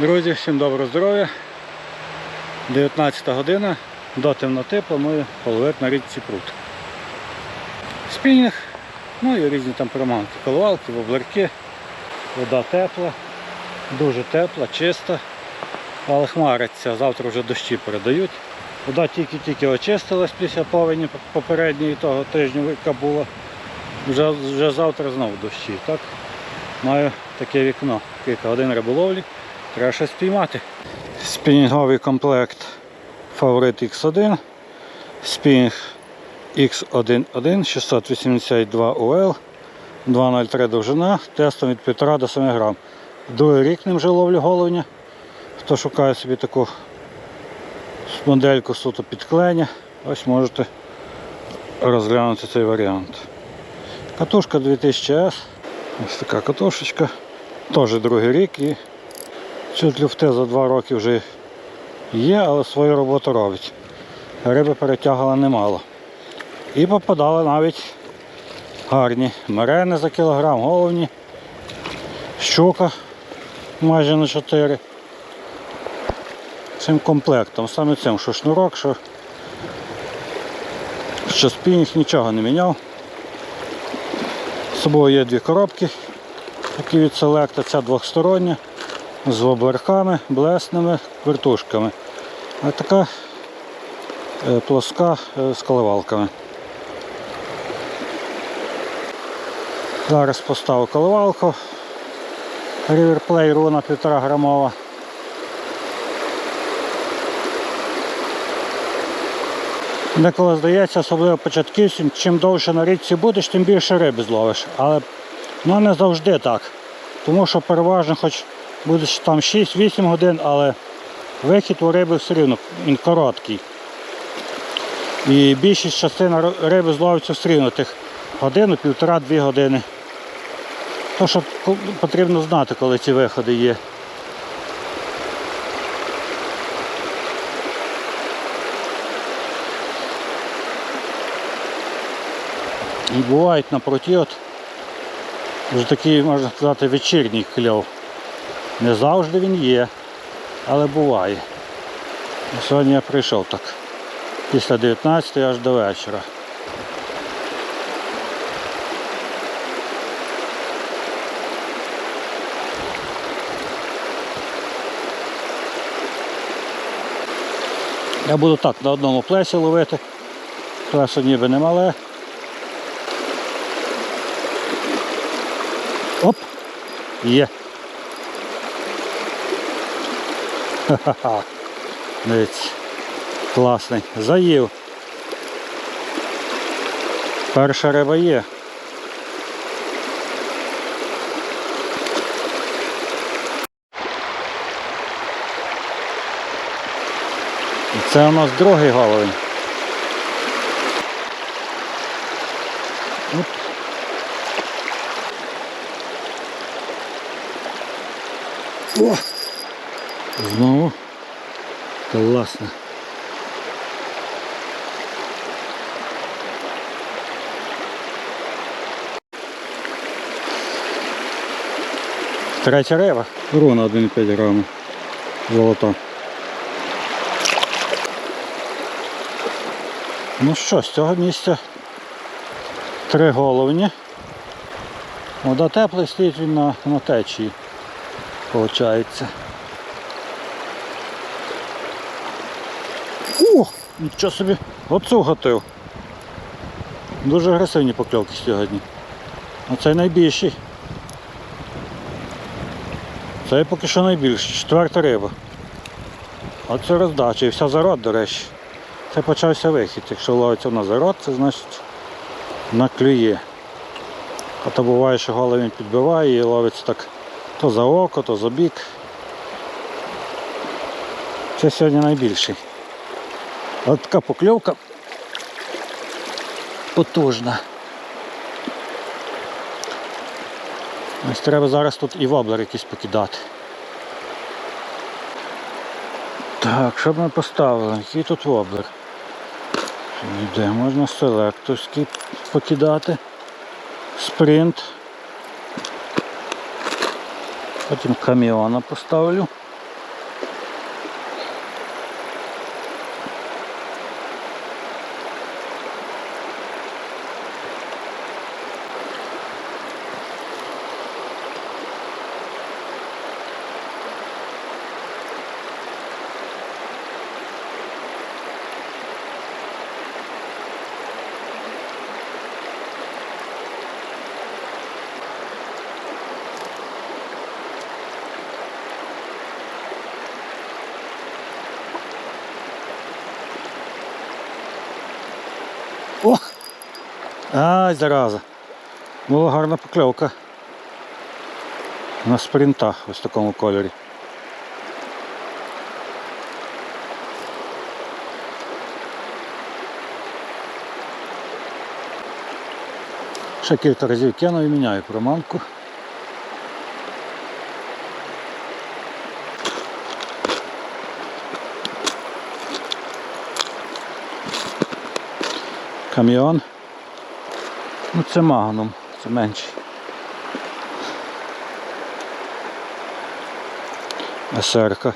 Друзі, всім доброго здоров'я. 19 година. До темноти планую половити на річці пруд. Спінінг, ну і різні там приманки. Коловалки, воблерки, вода тепла, дуже тепла, чиста. Але хмариться, завтра вже дощі передають. Вода тільки-тільки очистилась після повені попередньої того тижня, яка була. Вже, вже завтра знову дощі. Так? Маю таке вікно. Кілька годин риболовлі. Треба щось спіймати. Спінінговий комплект Фаворит X1. Спінінг X11 682 UL. 2,03 довжина, тестом від 1,5 до 7 грам. Другий рік ним вже ловлю головня. Хто шукає собі таку модельку суто підклення, ось можете розглянути цей варіант. Катушка 2000S. Ось така катушечка. Теж другий рік і цю люфти за два роки вже є, але свою роботу робить. Риби перетягала немало. І попадали навіть гарні мерени за кілограм, головні, щука майже на 4. Цим комплектом, саме цим, що шнурок, що, що спінінг нічого не міняв. З собою є дві коробки, які від селекта, ця двохстороння, з воблерками, блесними, вертушками. А така е, плоска е, з коливалками. Зараз поставив коливалку. Riverplay руна 1,5 грамова. Деколи здається, особливо початківцям, чим довше на річці будеш, тим більше риби зловиш. Але ну, не завжди так. Тому що переважно, хоч будеш там 6-8 годин, але вихід у риби все рівно він короткий. І більшість частина риби зловиться все рівно тих годину, півтора-дві години. То, що потрібно знати, коли ці виходи є. І бувають напроти от вже такий, можна сказати, вечірній кльов. Не завжди він є, але буває. Сьогодні я прийшов так. Після 19 аж до вечора. Я буду так на одному плесі ловити. Плесо ніби не мале. Оп! Є. Ха-ха-ха. Дивіться. Класний. Заїв. Перша риба є. Це у нас другий головень. Оп. О! Знову класно. Третя риба. Руна 1,5 грамів. Золота. Ну що, з цього місця три головні. Вода тепла стоїть він на, на течії. Получається. О, нічого собі, оцю готив. Дуже агресивні покльовки сьогодні. Оцей найбільший. Це поки що найбільший, четверта риба. Оце роздача і вся зарод, до речі. Це почався вихід. Якщо ловиться на зарод, це значить на клює. А то буває, що головень підбиває і ловиться так то за око, то за бік. Це сьогодні найбільший. От така покльовка потужна. Ось треба зараз тут і воблер якийсь покидати. Так, що б ми поставили? Який тут воблер? Де можна селекторський покидати. Спринт. Потім каміона поставлю. Ай, зараза. Була гарна покльовка. На спринтах ось такому кольорі. Ще кілька разів кину і міняю приманку. Кам'йон. Ну це магнум, це менший. Есерка.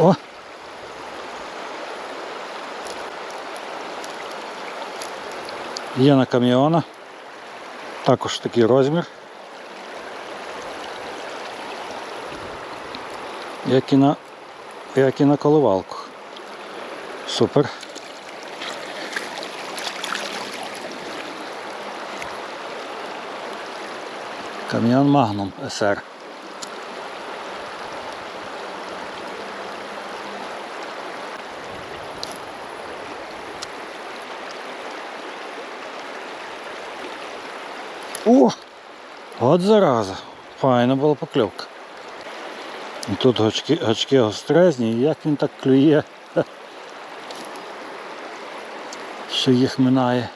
О! Є на каміона. Також такий розмір. Як і на, як і на коливалку. Супер. Кам'ян Magnum SR. О! От зараза. Файна була покльовка. І тут гачки, гачки гострезні, як він так клює. Що їх минає.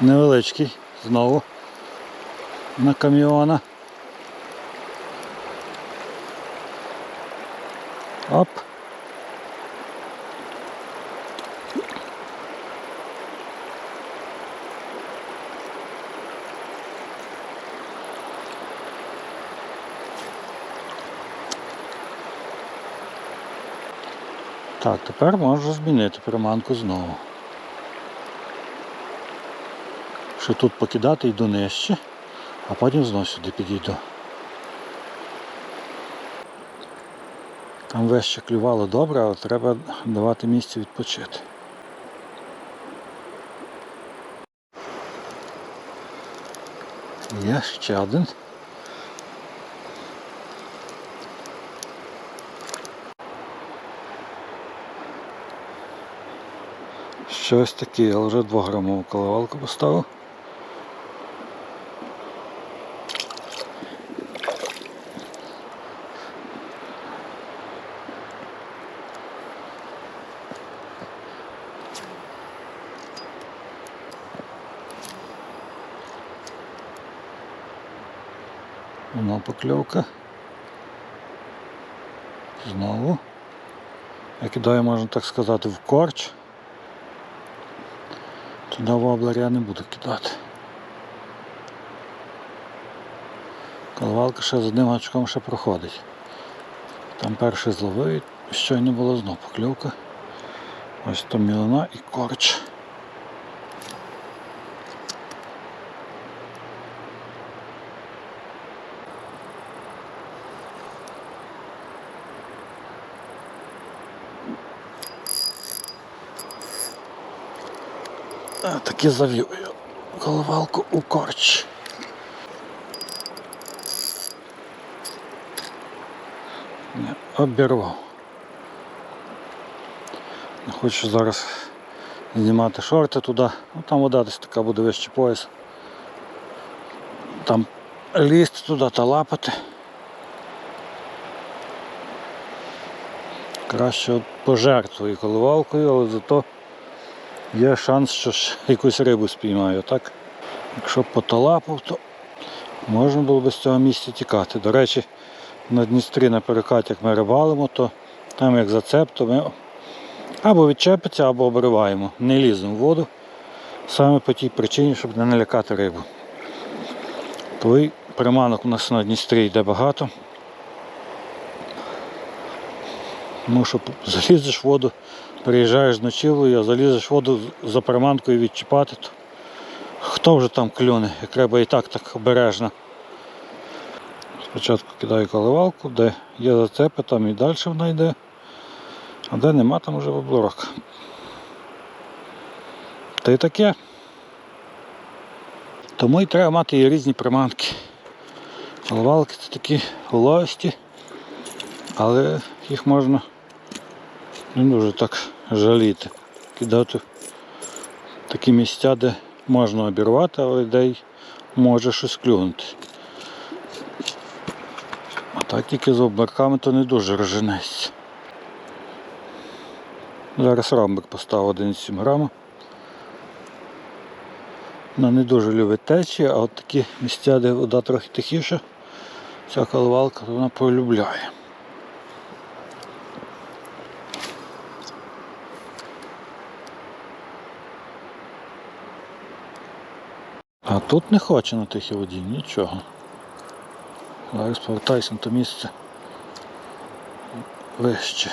Невеличкий знову на каміона. Оп. Так, тепер можу змінити приманку знову. Що тут покидати йду нижче, а потім знову сюди підійду. Там вище клювало добре, але треба давати місце відпочити. Є ще один. Щось таке, я вже 2 грамову коливалку поставив. Покльовка. Знову. Я кидаю, можна так сказати, в корч. Туди воблер я не буду кидати. Коливалка ще з одним гачком ще проходить. Там перший зловив, щойно було знов покльовка. Ось то мілина і корч. А, таки завів я коливалку у корч. Не, обірвав. Не Хочу зараз знімати шорти туди. Ну, там вода десь така буде вище пояс. Там лізти туди та лапати. Краще пожертвую коливалкою, але зато є шанс, що ж якусь рибу спіймаю. Так? Якщо б поталапав, то можна було б з цього місця тікати. До речі, на Дністрі на перекаті, як ми рибалимо, то там як зацеп, то ми або відчепиться, або обриваємо. Не ліземо в воду. Саме по тій причині, щоб не налякати рибу. Той приманок у нас на Дністрі йде багато. Тому що залізеш в воду, приїжджаєш на чилою, а залізеш воду за приманкою відчіпати, то хто вже там клюне, як треба і так так обережно. Спочатку кидаю коливалку, де є зацепи, там і далі вона йде, а де нема, там вже воблорок. Та й таке. Тому і треба мати і різні приманки. Коливалки це такі уловисті, але їх можна не дуже так жаліти. Кидати такі місця, де можна обірвати, але де й може щось клюнути. А так тільки з обмарками то не дуже розженеться. Зараз рамбик поставив 1,7 грама. Вона не дуже любить течії, а от такі місця, де вода трохи тихіша, ця коливалка то вона полюбляє. А тут не хоче на тихій воді, нічого. Зараз повертайся на то місце вище.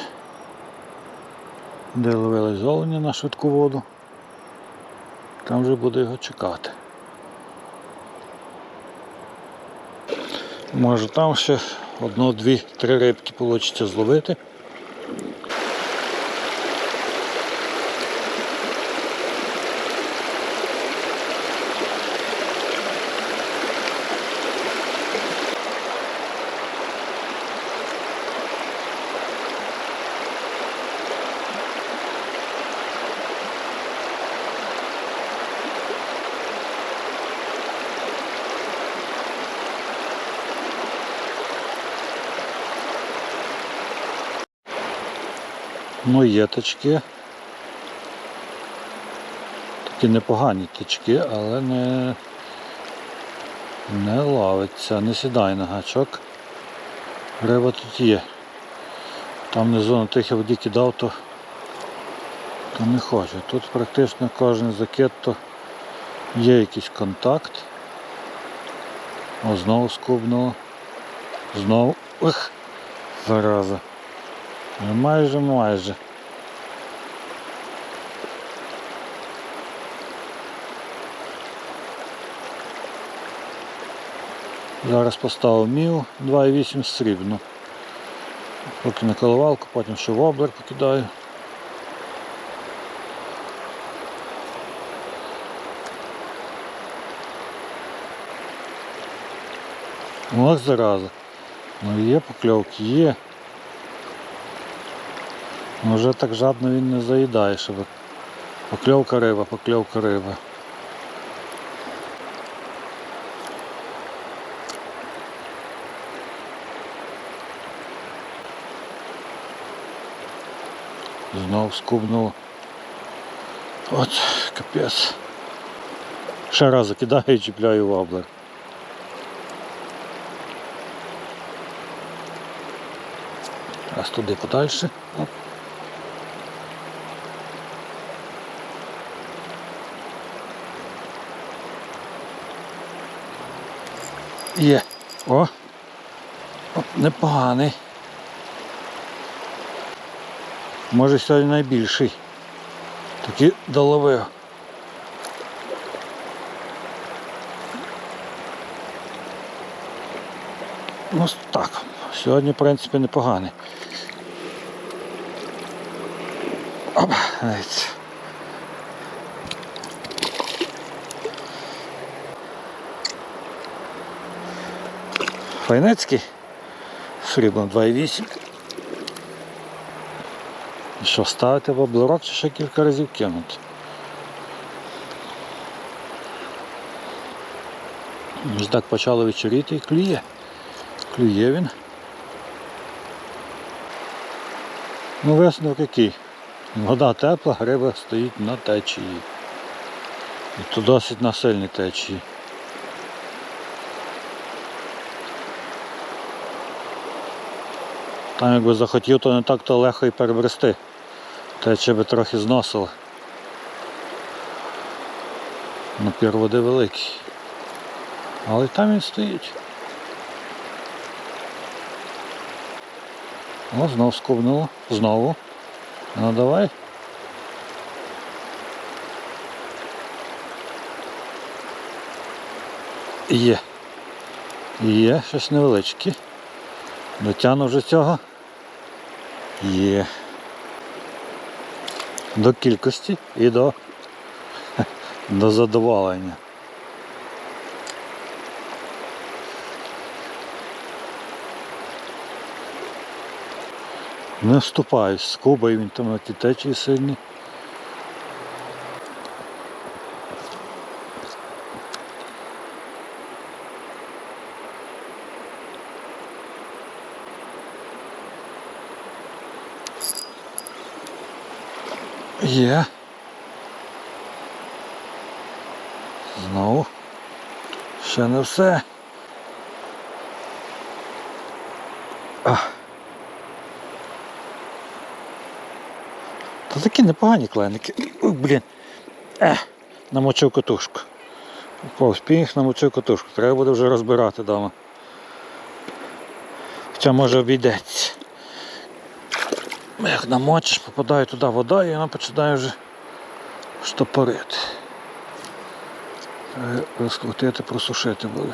Де ловили золоні на швидку воду. Там вже буде його чекати. Може там ще одну, дві, три рибки вийде зловити. Ну, є тачки. Такі непогані тачки, але не, не ловиться, не сідає на гачок. Риба тут є. Там внизу на тихій воді кидав, то, то не хоче. Тут практично кожен закид то є якийсь контакт. О, знову скубнуло. Знову. Ух, зараза. Ну, Майже майже. Зараз поставив мів 2,8 срібну. Поки на коливалку, потім ще воблер покидаю. Ох, зараза. Ну є покльовки, є. Ну, Вже так жадно він не заїдає, щоб покльовка риба, покльовка риба. Знов скубнув. От, капець. Ще раз закидаю і чіпляю воблер. Раз туди подальше. Оп. Є. О! Оп, непоганий. Може сьогодні найбільший. Такий доловив. Ну так, сьогодні в принципі непоганий. Опа, навіть. Файнецький. Сріблом 2,8. І Що, ставити в облорок чи ще кілька разів кинути? Ось так почало вечоріти і клює. Клює він. Ну висновок який? Вода тепла, риба стоїть на течії. І то досить на сильній течії. Там якби захотів, то не так то легко і перебрести. Тече би трохи зносило. Напір води великий. Але там він стоїть. О, знов сковнуло. Знову. Ну давай. Є. Є, щось невеличке. Дотягну вже цього. Є. До кількості і до, до задоволення. Не вступаюсь з Кубою, він там на ті течії сильні. Є. Знову. Ще не все. А. Та такі непогані клейники. Ой, блін. Ех, намочив катушку. Упав спінг, намочив катушку. Треба буде вже розбирати вдома. Хоча може обійдеться. Як намочиш, попадає туди вода і вона починає вже штопорити. Розкрутити, просушити буде.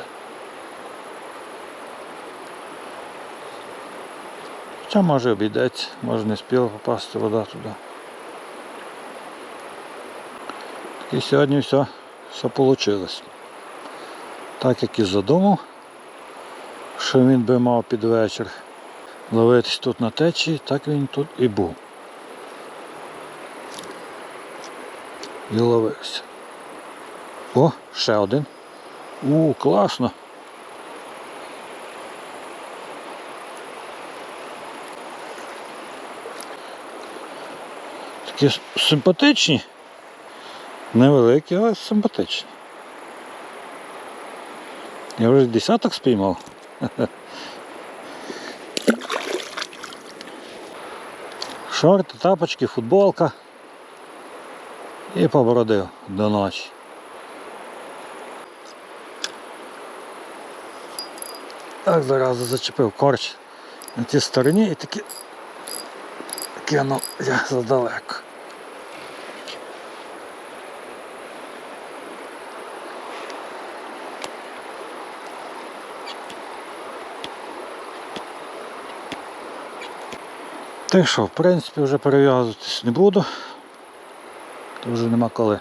Хоча може обійдеться, може не спіла попасти вода туди. І сьогодні все, все вийшло. Так як і задумав, що він би мав під вечір ловитись тут на течії, так він тут і був. І ловився. О, ще один. У, класно. Такі симпатичні. Невеликі, але симпатичні. Я вже десяток спіймав. Шорти, тапочки, футболка. І побродив до ночі. Так заразу зачепив корч на тій стороні і таки кинув я задалеко. Так що, в принципі, вже перев'язуватись не буду. То вже нема коли.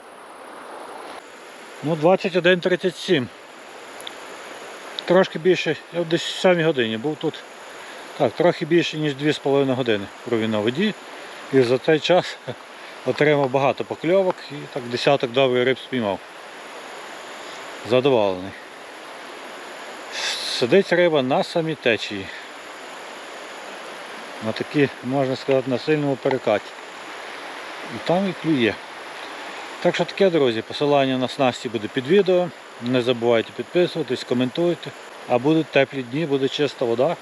Ну, 21.37. Трошки більше, я десь в 7 годині був тут. Так, трохи більше, ніж 2,5 години провів на воді. І за цей час отримав багато покльовок і так десяток добрих риб спіймав. Задоволений. Сидить риба на самій течії. На такі, можна сказати, на сильному перекаті. І там і клює. Так що таке, друзі, посилання на снасті буде під відео. Не забувайте підписуватись, коментуйте. А будуть теплі дні, буде чиста вода.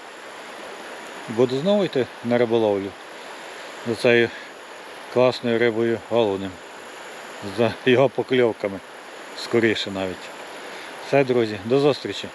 Буду знову йти на риболовлю за цією класною рибою головним. За його покльовками. Скоріше навіть. Все, друзі, до зустрічі.